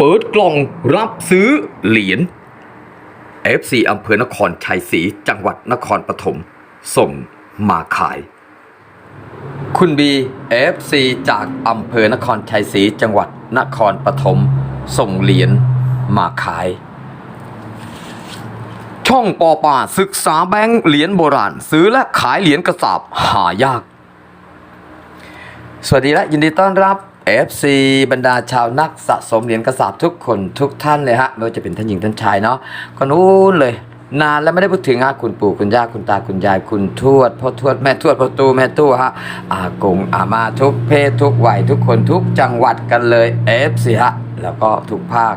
เปิดกล่องรับซื้อเหรียญ FC อำเภอนครชัยศรีจังหวัดนครปฐมส่งมาขาย คุณบี FC จากอำเภอนครชัยศรีจังหวัดนครปฐมส่งเหรียญมาขาย ช่องปอป่าศึกษาแบงค์เหรียญโบราณ ซื้อและขายเหรียญกระสาบหายาก สวัสดีและยินดีต้อนรับ FC บรรดาชาวนักสะสมเหรียญกระสาบทุกคนทุกท่านเลยฮะไม่ว่าจะเป็นท่านหญิงท่านชายเนาะก็นู้นเลย นานแล้วไม่ได้พูดถึงฮะคุณปู่คุณย่าคุณตาคุณยายคุณทวดพ่อทวดแม่ทวดพ่อตูแม่ตู้ฮะอากงอามาทุกเพศทุกวัยทุกคนทุกจังหวัดกันเลย FC ฮะแล้วก็ทุกภาค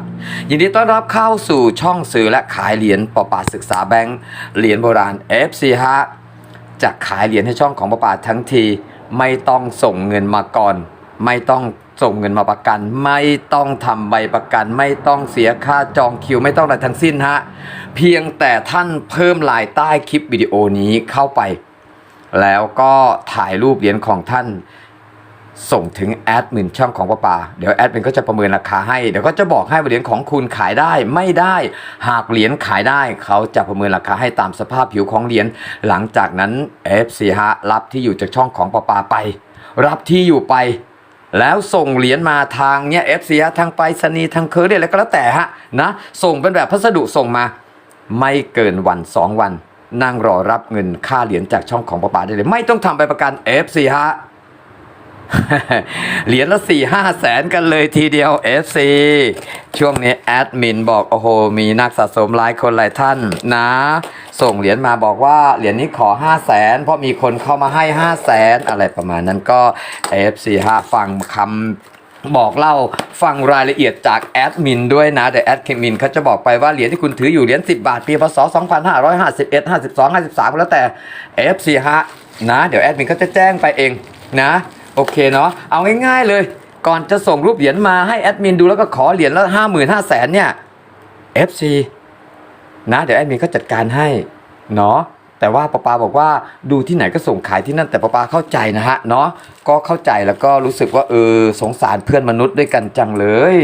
ยินดีต้อนรับเข้าสู่ช่องสื่อและขายเหรียญปอปาศึกษาแบงค์เหรียญโบราณ FC ฮะจะขายเหรียญให้ช่องของประปาทั้งทีไม่ต้องส่งเงินมาก่อน ไม่ต้อง ส่งเงินมาประกัน ไม่ต้องทำใบประกัน ไม่ต้องเสียค่าจองคิวไม่ต้องอะไรทั้งสิ้นฮะเพียงแต่ท่านเพิ่มลายใต้คลิปวิดีโอนี้เข้าไป แล้วก็ถ่ายรูปเหรียญของท่านส่งถึงแอดมินช่องของป้าปาเดี๋ยวแอดมินก็จะประเมินราคาให้ เดี๋ยวก็จะบอกให้ว่าเหรียญของคุณขายได้ไม่ได้ หากเหรียญขายได้ เขาจะประเมินราคาให้ตามสภาพผิวของเหรียญ หลังจากนั้น FC ฮะรับที่อยู่จากช่องของป้าปาไป รับที่อยู่ไป แล้วส่งเหรียญมาทางเนี้ย FC ฮะทางไปรษณีย์ทางเคอร์เรียอะไรก็แล้วแต่ฮะนะส่งเป็นแบบพัสดุส่งมา ไม่เกินวันสองวัน นั่งรอรับเงินค่าเหรียญจากช่องของป้าป๋าได้เลย ไม่ต้องทำใบประกัน FC ฮะ เหรียญละสี่ห้าแสนกันเลยทีเดียว FC ช่วงนี้แอดมินบอก โอ้โห มีนักสะสมหลายคนหลายท่านนะ ส่งเหรียญมาบอกว่า เหรียญนี้ขอ5 0 0แสนเพราะมีคนเข้ามาให้5 0 0แสนอะไรประมาณนั้นก็ FC ฮะฟังคำบอกเล่าฟังรายละเอียดจากแอดมินด้วยนะเดี๋ยวแอดมินเขาจะบอกไปว่าเหรียญที่คุณถืออยู่เหรียญ10 บาทปีพศ2551 52 53 แล้วแต่ FC ฮะนะ เดี๋ยวแอดมินเขาจะแจ้งไปเองนะ โอเคเนาะเอาง่ายๆเลย ก่อนจะส่งรูปเหรียญมาให้แอดมินดูแล้วก็ขอเหรียญละห้าหมื่นห้าแสนเนี่ย FC นะเดี๋ยวแอดมินก็จัดการให้เนาะ แต่ว่าป้าปาบอกว่าดูที่ไหนก็ส่งขายที่นั่นแต่ป้าปาเข้าใจนะฮะเนาะก็เข้าใจแล้วก็รู้สึกว่าเออสงสารเพื่อนมนุษย์ด้วยกันจังเลย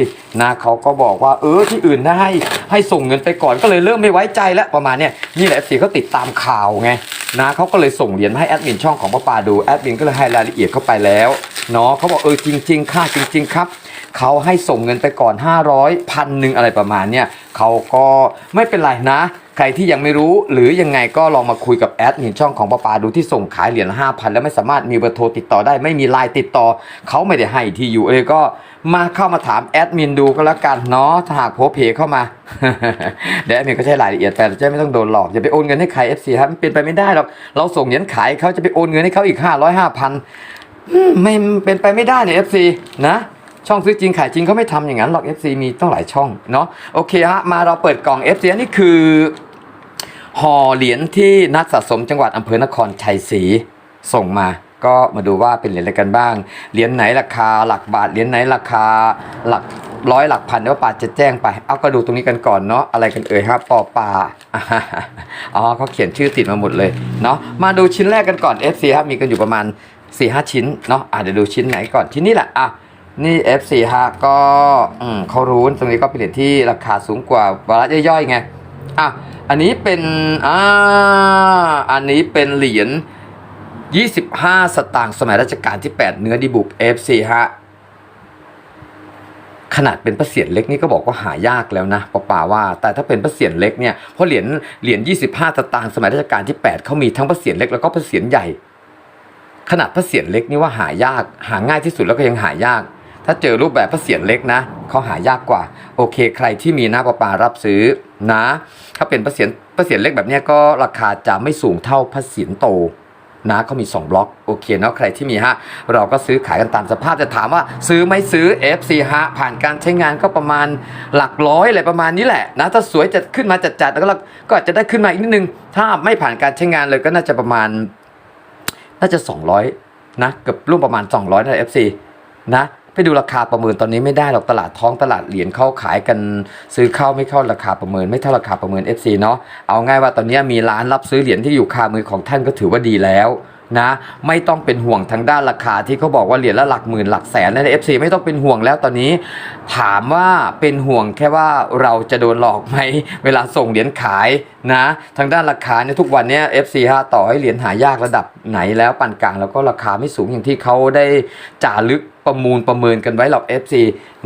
นะเขาก็บอกว่าเออที่อื่นนะให้ให้ส่งเงินไปก่อนก็เลยเริ่มไม่ไว้ใจแล้วประมาณเนี้ยนี่แหละ FC เขาติดตามข่าวไงนะเขาก็เลยส่งเหรียญมาให้แอดมินช่องของป้าปาดูแอดมินก็เลยให้รายละเอียดเข้าไปแล้วเนาะเขาบอกเออจริง ๆ ค่าจริง ๆ ครับ เขาให้ส่งเงินไปก่อน 500พันหนึ่งอะไรประมาณเนี้ยเขาก็ไม่เป็นไรนะ ใครที่ยังไม่รู้หรือยังไงก็ลองมาคุยกับแอดมินช่องของป้าปาดูที่ส่งขายเหรียญห้าพันแล้วไม่สามารถมีเบอร์โทรติดต่อได้ ไม่มีไลน์ติดต่อ เขาไม่ได้ให้ที่อยู่เลยก็มาเข้ามาถามแอดมินดูก็แล้วกันเนาะถ้าหากโพสเพเข้ามาเดี๋ยวแอดมินก็ใช้รายละเอียดไปเราจะไม่ต้องโดนหลอกอย่าไปโอนเงินให้ใคร FC ครับมันเป็นไปไม่ได้หรอกเราส่งเหรียญขายเขาจะไปโอนเงินให้เขาอีก500 5,000ไม่เป็นไปไม่ได้เนี่ย FC นะ ช่องซื้อจริงขายจริงเขาไม่ทำอย่างนั้นหรอก FC มีต้องหลายช่องเนาะโอเคฮะมาเราเปิดกล่อง FC นนี้คือห่อเหรียญที่นักสะสมจังหวัดอำเภอนครชัยศรีส่งมาก็มาดูว่าเป็นเหรียญอะไรกันบ้าง เหรียญไหนราคาหลักบาท เหรียญไหนราคาหลักร้อยหลักพันเดี๋ยวป่าจะแจ้งไป เอาก็ดูตรงนี้กันก่อนเนาะ อะไรกันเอ่ยครับปอปาอ๋อเขาเขียนชื่อติดมาหมดเลยเนาะ มาดูชิ้นแรกกันก่อน FC ครับมีกันอยู่ประมาณ4-5ชิ้นเนาะอะเดี๋ยวดูชิ้นไหนก่อนชิ้นนี้แหละอะ นี่ F4 ฮะก็เขารู้ตรงนี้ก็เป็นเหรียญที่ราคาสูงกว่าวาระย่อยๆไงอะอันนี้เป็นอ่าอันนี้เป็นเหรียญ25 สตางค์สมัยรัชกาลที่ 8 เนื้อดีบุก F4 ฮะขนาดเป็นพระเศียรเล็กนี่ก็บอกว่าหายากแล้วนะป้าป่าว่า แต่ถ้าเป็นพระเศียรเล็กเนี่ยเพราะเหรียญเหรียญ25สตางค์สมัยรัชกาลที่ 8เขามีทั้งพระเศียรเล็กแล้วก็พระเศียรใหญ่ ขนาดพระเศียรเล็กนี่ว่าหายาก หาง่ายที่สุดแล้วก็ยังหายาก ถ้าเจอรูปแบบพระเศียรเล็กนะเขาหายากกว่า โอเค ใครที่มีหน้าประปารับซื้อนะ ถ้าเป็นพระเศียรพระเศียรเล็กแบบนี้ก็ราคาจะไม่สูงเท่าพระเศียรโตนะเขามี 2 บล็อก โอเคเนาะใครที่มีฮะ เราก็ซื้อขายกันตามสภาพจะถามว่าซื้อไม่ซื้อ FC ฮะ ผ่านการใช้งานก็ประมาณหลักร้อยอะไรประมาณนี้แหละนะ ถ้าสวยจะขึ้นมาจัดๆแล้วก็ก็อาจจะได้ขึ้นมาอีกนิดนึง ถ้าไม่ผ่านการใช้งานเลยก็น่าจะประมาณ น่าจะ 200 นะ เกือบร่วมประมาณ 200นะ FC นะ ไปดูราคาประเมินตอนนี้ไม่ได้หรอกตลาดท้องตลาดเหรียญเข้าขายกันซื้อเข้าไม่เข้าราคาประเมินไม่เท่าราคาประเมิน FC เนาะเอาง่ายว่าตอนนี้มีร้านรับซื้อเหรียญที่อยู่คามือของท่านก็ถือว่าดีแล้ว นะไม่ต้องเป็นห่วงทางด้านราคาที่เขาบอกว่าเหรียญละหลักหมื่นหลักแสนนะเอฟซีไม่ต้องเป็นห่วงแล้วตอนนี้ ถามว่าเป็นห่วงแค่ว่าเราจะโดนหลอกไหมเวลาส่งเหรียญขายนะทางด้านราคาเนี่ยทุกวันเนี้เอฟซีฮะต่อให้เหรียญหายากระดับไหนแล้วปานกลางแล้วก็ราคาไม่สูงอย่างที่เขาได้จ่าลึกประมูลประเมินกันไว้หรอก FC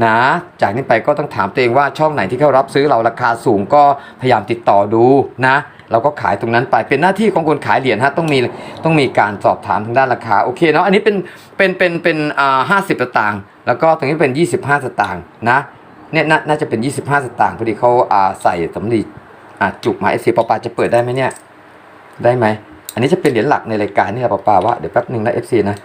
นะ จากนี้ไปก็ต้องถามตัวเองว่าช่องไหนที่เขารับซื้อเราราคาสูงก็พยายามติดต่อดูนะ เราก็ขายตรงนั้นไปเป็นหน้าที่ของคนขายเหรียญฮะต้องมีต้องมีการสอบถามทางด้านราคาโอเคเนาะอันนี้เป็นเป็นเป็นเป็นอ่าห้าสิบสตางค์แล้วก็ตรงนี้เป็น 25 สตางค์นะเนี่ยน,น่าจะเป็น 25 สตางค์พอดีเขาอ่าใส่สำลีอ่าจุกมาเอฟซีปอปาจะเปิดได้ไหมเนี่ยได้ไหมอันนี้จะเป็นเหรียญหลักในรายการนี่แหละปอปาว่าเดี๋ยวแป๊บหนึ่งนะเอฟซีนะ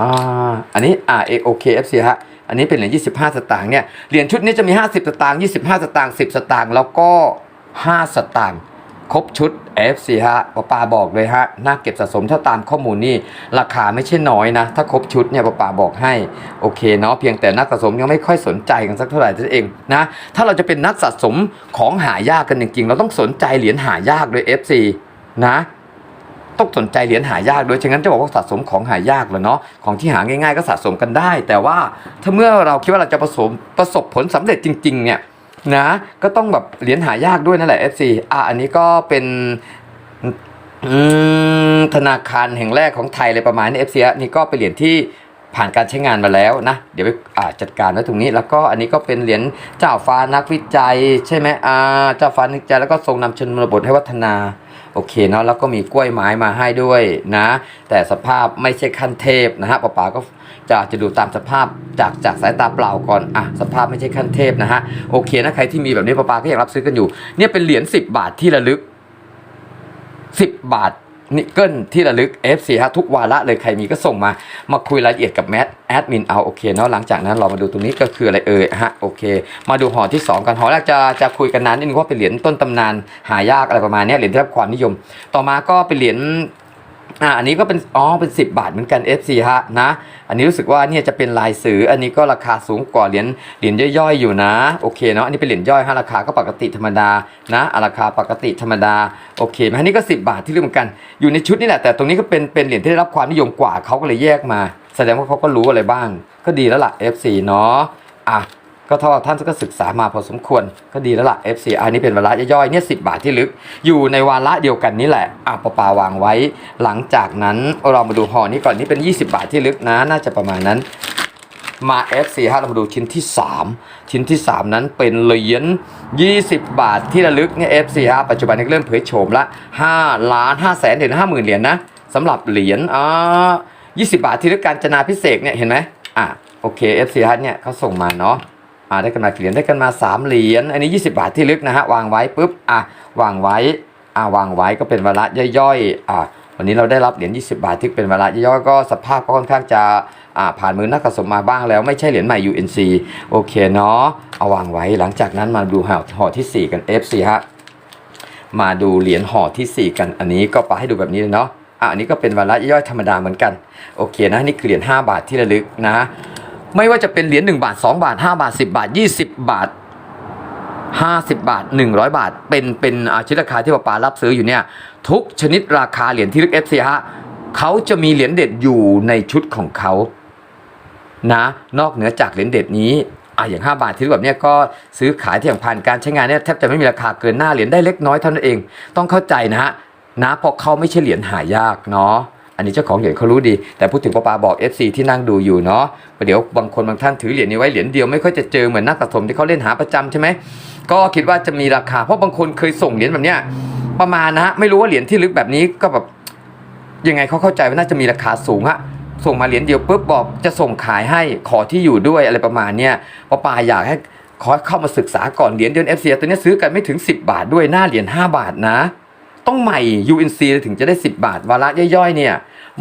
อ่าอันนี้อ่าเอโอเคเอฟซีฮะอันนี้เป็นเหรียญ25 สตางค์เนี่ยเหรียญชุดนี้จะมี 50 สตางค์25 สตางค์10 สตางค์แล้วก็ 5 สตางค์ ครบชุด FC ฮะปาปาบอกเลยฮะ น่าเก็บสะสมถ้าตามข้อมูลนี่ราคาไม่ใช่น้อยนะ ถ้าครบชุดเนี่ยปาปาบอกให้ โอเคเนาะเพียงแต่นักสะสมยังไม่ค่อยสนใจกันสักเท่าไหร่นั่นเองนะ ถ้าเราจะเป็นนักสะสมของหายากกันจริงๆ เราต้องสนใจเหรียญหายากด้วย FC นะต้องสนใจเหรียญหายากด้วยฉะนั้นจะบอกว่าสะสมของหายากเหรอเนาะ ของที่หาง่ายๆก็สะสมกันได้ แต่ว่าถ้าเมื่อเราคิดว่าเราจะประสบประสบผลสำเร็จจริงๆเนี่ย นะ ก็ต้องแบบเหรียญหายากด้วยนั่นแหละ FC อะอันนี้ก็เป็นธนาคารแห่งแรกของไทยเลยประมาณนี้ FC นี่ก็เป็นเหรียญที่ผ่านการใช้งานมาแล้วนะ เดี๋ยวไปจัดการไว้ตรงนี้ แล้วก็อันนี้ก็เป็นเหรียญเจ้าฟ้านักวิจัย ใช่ไหมอ่าเจ้าฟ้านักวิจัยแล้วก็ทรงนำชนบทให้วัฒนา โอเคเนาะแล้วก็มีกล้วยไม้มาให้ด้วยนะ แต่สภาพไม่ใช่ขั้นเทพนะฮะป๋าป๋าก็จะจะดูตามสภาพจากจากสายตาเปล่าก่อนอะสภาพไม่ใช่ขั้นเทพนะฮะโอเคนะใครที่มีแบบนี้ป๋าป๋าก็ยังรับซื้อกันอยู่ เนี่ยเป็นเหรียญ10 บาทที่ระลึก 10 บาท นิกเกิลที่ระลึก FC ฮะทุกวาระเลยใครมีก็ส่งมา มาคุยรายละเอียดกับแมทแอดมินเอาโอเคเนาะหลังจากนั้นเรามาดูตรงนี้ก็คืออะไรเอ่ยฮะโอเค มาดูห่อที่ 2 กันห่อแรกจะจะคุยกันนานนิดนึงว่าเป็นเหรียญต้นตำนานหายากอะไรประมาณนี้เหรียญที่รับความนิยม ต่อมาก็เป็นเหรียญ อ่าอันนี้ก็เป็นอ๋อเป็น 10 บาทเหมือนกัน FC ฮะนะ อันนี้รู้สึกว่าเนี่ยจะเป็นลายสืออันนี้ก็ราคาสูงกว่าเหรียญเหรียญย่อยๆอยู่นะโอเคเนาะอันนี้เป็นเหรียญย่อยฮะราคาก็ปกติธรรมดานะอะราคาปกติธรรมดาโอเคไหมอันนี้ก็ 10 บาทที่เรื่องเหมือนกันอยู่ในชุดนี่แหละแต่ตรงนี้ก็เป็นเป็นเหรียญที่ได้รับความนิยมกว่าเขาก็เลยแยกมา แสดงว่าเขาก็รู้อะไรบ้าง ก็ดีแล้วล่ะ FC เนาะอะ ก็เท่าท่านก็ศึกษามาพอสมควรก็ดีแล้วล่ะ FC อันนี้เป็นวาระย่อยๆเนี่ยสิบาทที่ลึก อยู่ในวาระเดียวกันนี่แหละอะปะปาวางไว้ หลังจากนั้นเรามาดูห่อนี้ก่อนนี่เป็น 20 บาทที่ลึกนะ น่าจะประมาณนั้น มา FC ฮะเรามาดูชิ้นที่ 3 ชิ้นที่ 3 นั้นเป็นเหรียญ20 บาทที่ระลึกเนี่ย FC ฮะปัจจุบันนี้เริ่มเผยโฉมละ5ล้าน5แสนถึง5หมื่นเหรียญนะสำหรับเหรียญอ่า20 บาทที่ลึกการจนาพิเศษเนี่ยเห็นไหมอะโอเค FC ฮะเนี่ยเขาส่งมาเนาะ อ่าได้กันมากี่เหรียญได้กันมา 3 เหรียญอันนี้ 20 บาทที่ลึกนะฮะวางไว้ปุ๊บอะวางไว้อ่าวางไว้ก็เป็นวาระย่อยๆอ่าวันนี้เราได้รับเหรียญ20 บาทที่เป็นเวลาย่อยก็สภาพก็ค่อนข้างจะอ่าผ่านมือนักสะสมมาบ้างแล้วไม่ใช่เหรียญใหม่ UNC โอเคเนาะเอาวางไว้หลังจากนั้นมาดูห่อห่อที่ 4 กัน FC ฮะมาดูเหรียญห่อทีสี่ 4 กันอันนี้ก็ไปให้ดูแบบนี้เลยเนาะอะอันนี้ก็เป็นวาระย่อยธรรมดาเหมือนกัน โอเคนะนี่คือเหรียญ5บาทที่ระลึกนะ ไม่ว่าจะเป็นเหรียญ1บาท 2 บาท 5 บาท 10 บาท 20 บาท 50 บาท 100 บาท เป็นเป็นอาชิราคาที่ป้าปารับซื้ออยู่เนี่ยทุกชนิดราคาเหรียญที่ลึก FC ฮะเขาจะมีเหรียญเด็ดอยู่ในชุดของเขานะนอกเหนือจากเหรียญเด็ดนี้อะอย่าง 5 บาทที่ลึกแบบเนี้ยก็ซื้อขายที่อย่างผ่านการใช้งานเนี่ยแทบจะไม่มีราคาเกินหน้าเหรียญได้เล็กน้อยเท่านั้นเอง ต้องเข้าใจนะฮะนะเพราะเขาไม่ใช่เหรียญหายากเนาะ อันนี้เจ้าของเหรียญเขารู้ดี แต่พูดถึงปาปาบอก FC ที่นั่งดูอยู่เนาะเดี๋ยวบางคนบางท่านถือเหรียญนี้ไว้เหรียญเดียวไม่ค่อยจะเจอเหมือนนักสะสมที่เขาเล่นหาประจำใช่ไหมก็คิดว่าจะมีราคา เพราะบางคนเคยส่งเหรียญแบบเนี้ยประมาณนะฮะไม่รู้ว่าเหรียญที่ลึกแบบนี้ก็แบบยังไงเขาเข้าใจว่าน่าจะมีราคาสูงฮะส่งมาเหรียญเดียวปุ๊บบอกจะส่งขายให้ขอที่อยู่ด้วยอะไรประมาณเนี้ยปาปาอยากให้ขอเข้ามาศึกษาก่อนเหรียญเดือน FC ตัวนี้ซื้อกันไม่ถึง 10 บาทด้วยหน้าเหรียญ5บาทนะ ต้องใหม่ UNC ถึงจะได้ 10 บาท วาระย่อยๆ เนี่ย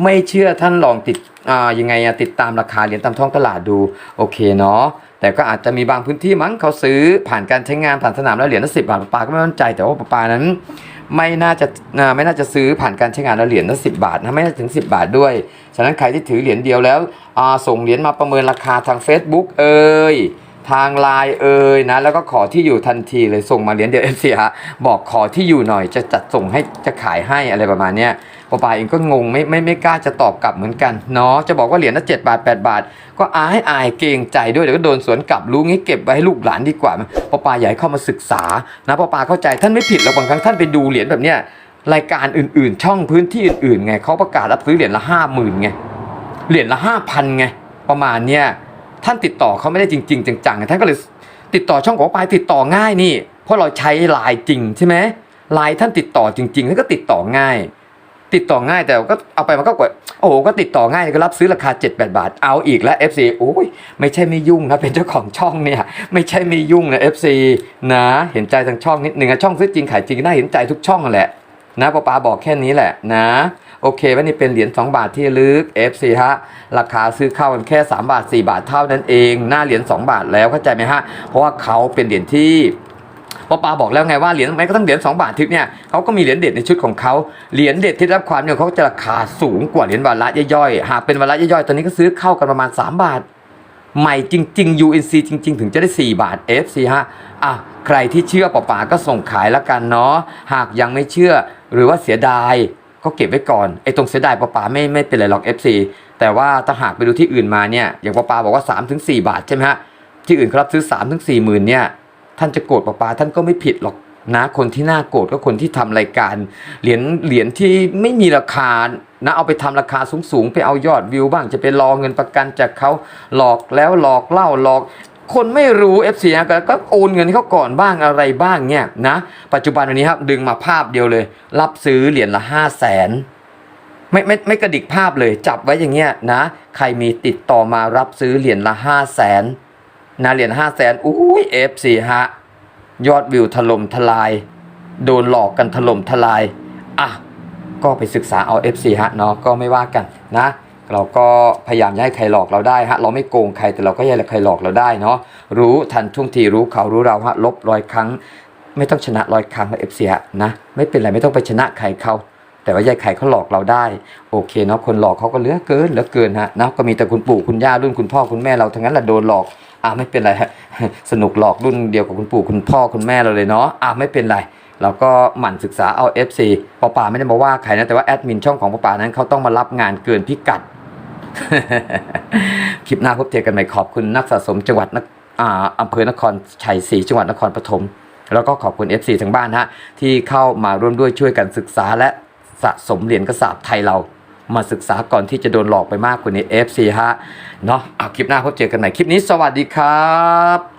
ไม่เชื่อท่านลองติดอ่ายังไงอะติดตามราคาเหรียญตามท้องตลาดดู โอเคเนาะแต่ก็อาจจะมีบางพื้นที่มั้งเขาซื้อผ่านการใช้งานผ่านสนามแล้วเหรียญละสิบาทปาก็ไม่มั่นใจแต่ว่าปานั้น ไม่น่าจะาไม่น่าจะซื้อผ่านการใช้งานแล้วเหรียญละสิบาทนะไม่น่าถึง 10 บาทด้วย ฉะนั้นใครที่ถือเหรียญเดียวแล้วอ่าส่งเหรียญมาประเมินราคาทาง Facebook เอ่ย ทางไลน์เอ่ยนะ แล้วก็ขอที่อยู่ทันทีเลยส่งมาเหรียญเดียวเอฟซีฮะบอกขอที่อยู่หน่อยจะจัดส่งให้จะขายให้อะไรประมาณเนี้ยป้าปาเองก็งงไม่ไม่ไม่กล้าจะตอบกลับเหมือนกันเนาะจะบอกว่าเหรียญละเจ็ดบาทแปดบาท ก็อายอายเกรงใจด้วยเดี๋ยวก็โดนสวนกลับรู้งี้เก็บไว้ให้ลูกหลานดีกว่าป้าปาอยากให้เข้ามาศึกษานะป้าปาเข้าใจท่านไม่ผิดหรอกบางครั้งท่านไปดูเหรียญแบบเนี้ยรายการอื่นๆ ช่องพื้นที่อื่นๆไงเขาประกาศรับซื้อเหรียญละห้าหมื่นไงเหรียญละห้าพันไงประมาณเนี้ย ท่านติดต่อเขาไม่ได้จริง ๆ จังๆท่านก็เลยติดต่อช่องของปายติดต่อง่ายนี่ เพราะเราใช้ไลน์จริงใช่ไหมไลน์ท่านติดต่อจริงๆท่านก็ติดต่อง่าย ติดต่อง่ายแต่ก็เอาไปมันก็กดโอ้โหก็ติดต่อง่ายก็รับซื้อราคา7 8บาท เอาอีกแล้ว FC โอ้ยไม่ใช่ไม่ยุ่งนะเป็นเจ้าของช่องเนี่ยไม่ใช่ไม่ยุ่งนะ FC นะเห็นใจทางช่องนิดหนึ่งอะช่องซื้อจริงขายจริงน่าเห็นใจทุกช่องแหละนะป้าปาบอกแค่นี้แหละนะ โอเคว่านี่เป็นเหรียญ2บาทที่ลึก FC ฮะ ราคาซื้อเข้ากันแค่ 3 บาท 4 บาทเท่านั้นเอง หน้าเหรียญ2บาทแล้วเข้าใจไหมฮะ เพราะว่าเขาเป็นเหรียญที่ป้าปาบอกแล้วไงว่าเหรียญแม้กระทั่งเหรียญ2บาททิพย์เนี่ยเขาก็มีเหรียญเด็ดในชุดของเขาเหรียญเด็ดที่รับความนิยมเขาจะราคาสูงกว่าเหรียญวาระย่อยๆหากเป็นวาระย่อยๆตอนนี้ก็ซื้อเข้ากันประมาณ 3 บาท ใหม่จริง ๆ UNC จริง ๆ ถึงจะได้ 4 บาท FC ฮะอะใครที่เชื่อป๋าปาก็ส่งขายแล้วกันเนาะหากยังไม่เชื่อหรือว่าเสียดาย ก็เก็บไว้ก่อนไอ้ตรงเสียดายป๋าป๋าไม่ไม่เป็นไรหรอก FC แต่ว่าถ้าหากไปดูที่อื่นมาเนี่ยอย่างป๋าป๋าบอกว่า3-4บาทใช่ไหมฮะที่อื่นเขารับซื้อ3-4หมื่นเนี่ยท่านจะโกรธป๋าป๋าท่านก็ไม่ผิดหรอกนะคนที่น่าโกรธก็คนที่ทำรายการเหรียญเหรียญที่ไม่มีราคานะเอาไปทำราคาสูงๆ ไปเอายอดวิวบ้างจะไปรอเงินประกันจากเขาหลอกแล้วหลอกเล่าหลอก คนไม่รู้ FC นะก็ก็โอนเงินให้เขาก่อนบ้างอะไรบ้างเนี่ยนะปัจจุบันวันนี้ครับดึงมาภาพเดียวเลย รับซื้อเหรียญละ5 0 0แสนไม่ไม่ไม่กระดิกภาพเลยจับไว้อย่างเงี้ยนะ ใครมีติดต่อมารับซื้อเหรียญละ5 0 0แสนนะเหรียญ5 0 0แสนอุ้ย FC ฮะยอดวิวถล่มทลาย โดนหลอกกันถล่มทลายอะก็ไปศึกษาเอา FC ฮะเนาะก็ไม่ว่ากันนะ เราก็พยายามอย่าให้ใครหลอกเราได้ฮะเราไม่โกงใครแต่เราก็อย่าให้ใครหลอกเราได้เนาะรู้ทันท่วงทีรู้เขารู้เราฮะลบร้อยครั้ง ไม่ต้องชนะร้อยครั้งนะ FC ฮะนะไม่เป็นไรไม่ต้องไปชนะใครเขาแต่ว่ายาให้ใครเขาหลอกเราได้ โอเคเนาะคนหลอกเขาก็เหลือเกินเหลือเกินฮะนะก็มีแต่คุณปู่คุณย่ารุ่นคุณพ่อคุณแม่เราทั้งนั้นแหละโดนหลอกอะไม่เป็นไรฮะสนุกหลอกรุ่นเดียวกับคุณปู่คุณพ่อคุณแม่เราเลยเนาะอะไม่เป็นไรเราก็หมั่นศึกษาเอา FC ปอป่าไม่ได้มาว่าใครนะแต่ว่าแอดมินช่องของปอป่านั้นเขาต้องมารับงานเกินพิกัด คลิปหน้าพบเจอกันใหม่ขอบคุณนักสะสมจังหวัดนคอ่าอำเภอนครชัยศรีจังหวัดนครปฐมแล้วก็ขอบคุณ FC ทั้งบ้านฮะที่เข้ามาร่วมด้วยช่วยกันศึกษาและสะสมเหรียญกระสาบไทยเรามาศึกษาก่อนที่จะโดนหลอกไปมากกว่านี้ FC ฮะเนาะเอาคลิปหน้าพบเจอกันใหม่คลิปนี้สวัสดีครับ